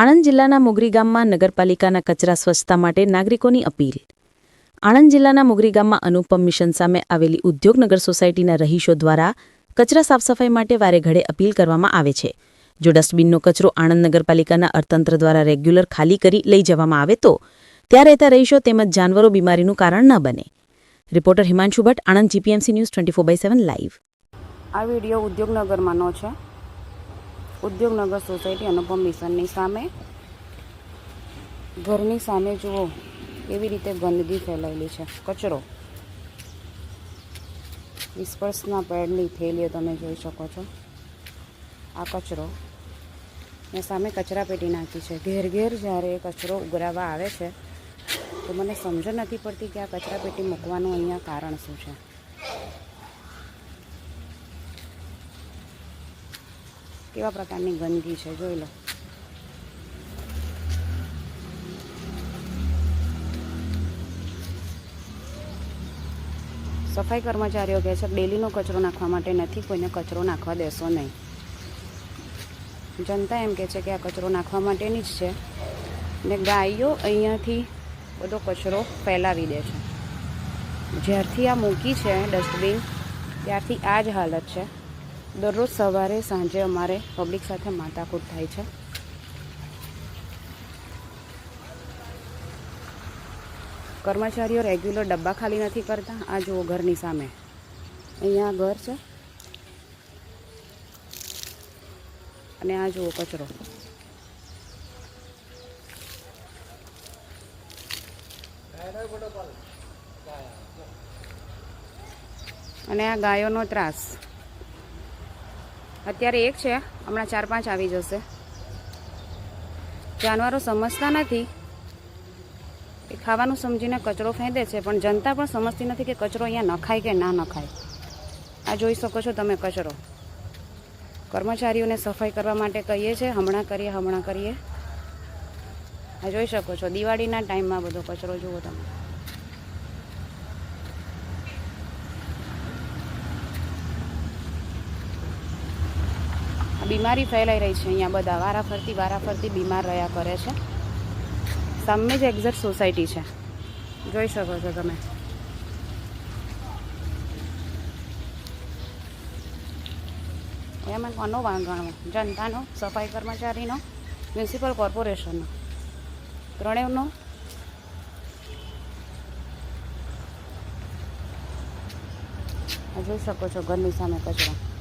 આણંદ જિલ્લાના મોગરી ગામમાં નગરપાલિકાના કચરા સ્વચ્છતા માટે નાગરિકોની અપીલ. આણંદ જિલ્લાના મોગરી ગામમાં અનુપમ મિશન સામે આવેલી ઉદ્યોગનગર સોસાયટીના રહીશો દ્વારા કચરા સાફસફાઈ માટે વારે ઘડે અપીલ કરવામાં આવે છે. જો ડસ્ટબિનનો કચરો આણંદ નગરપાલિકાના અર્થતંત્ર દ્વારા રેગ્યુલર ખાલી કરી લઈ જવામાં આવે તો ત્યાં રહેતા રહીશો તેમજ જાનવરો બીમારીનું કારણ ન બને. Reporter Himanshu Bhatt, Anand GPMC news twenty four by seven live. આ વીડિયો ઉદ્યોગનગરમાંનો છે. ઉદ્યોગનગર સોસાયટી અનુપમ મિશનની સામે. ઘરની સામે જુઓ, એવી રીતે ગંદકી ફેલાયેલી છે. કચરો. વિસ્પર્શના પેડની થેલીઓ તમે જોઈ શકો છો. આ કચરો ને સામે કચરા પેટી નાખી છે. ઘેર ઘેર જ્યારે કચરો ઉઘરાવવા આવે છે, તો મને સમજ નથી પડતી કે આ કચરા પેટી મૂકવાનું અહીંયા કારણ શું છે. કેવા પ્રકારની ગંદકી છે, જોઈ લો. સફાઈ કર્મચારીઓ કહે છે, ડેલીનો કચરો નાખવા માટે નથી, કોઈને કચરો નાખવા દેશો નહીં. જનતા એમ કહે છે કે આ કચરો નાખવા માટેની જ છે. ને ગાયો અહીંયાથી બધો કચરો ફેલાવી દે છે. જ્યારથી આ મૂકી છે ડસ્ટબિન, ત્યારથી આ જ હાલત છે. દરરોજ સવારે, સાંજે અમારે પબ્લિક સાથે માતાકૂટ થાય છે. કર્મચારીઓ રેગ્યુલર ડબ્બા ખાલી નથી કરતા, આ જુઓ ઘરની સામે. અહીંયા ઘર છે. અને આ જુઓ કચરો. અને આ ગાયોનો ત્રાસ. અત્યારે એક છે, હમણાં ચાર પાંચ આવી જશે. જાનવરો સમજતા નથી એ ખાવાનું સમજીને કચરો ફેંદે છે, પણ જનતા પણ સમજતી નથી કે કચરો અહીંયા નખાય કે ના નખાય. આ જોઈ શકો છો તમે કચરો. કર્મચારીઓને સફાઈ કરવા માટે કહીએ છીએ હમણાં કરીએ હમણાં કરીએ. આ જોઈ શકો છો, દિવાળીના ટાઈમમાં બધો કચરો જુઓ તમે. બીમારી ફેલાઈ રહી છે. અહીંયા બધા વારાફરતી વારાફરતી બીમાર રહ્યા કરે છે. સામે જ એક્ઝેક્ટ સોસાયટી છે. જોઈ શકો છો તમે. એમાં કોનો વાંધો જનતાનો, સફાઈ કર્મચારીનો, મ્યુનિસિપલ કોર્પોરેશનનો. ત્રણેયનો. જોઈ શકો છો ઘરની સામે કચરો.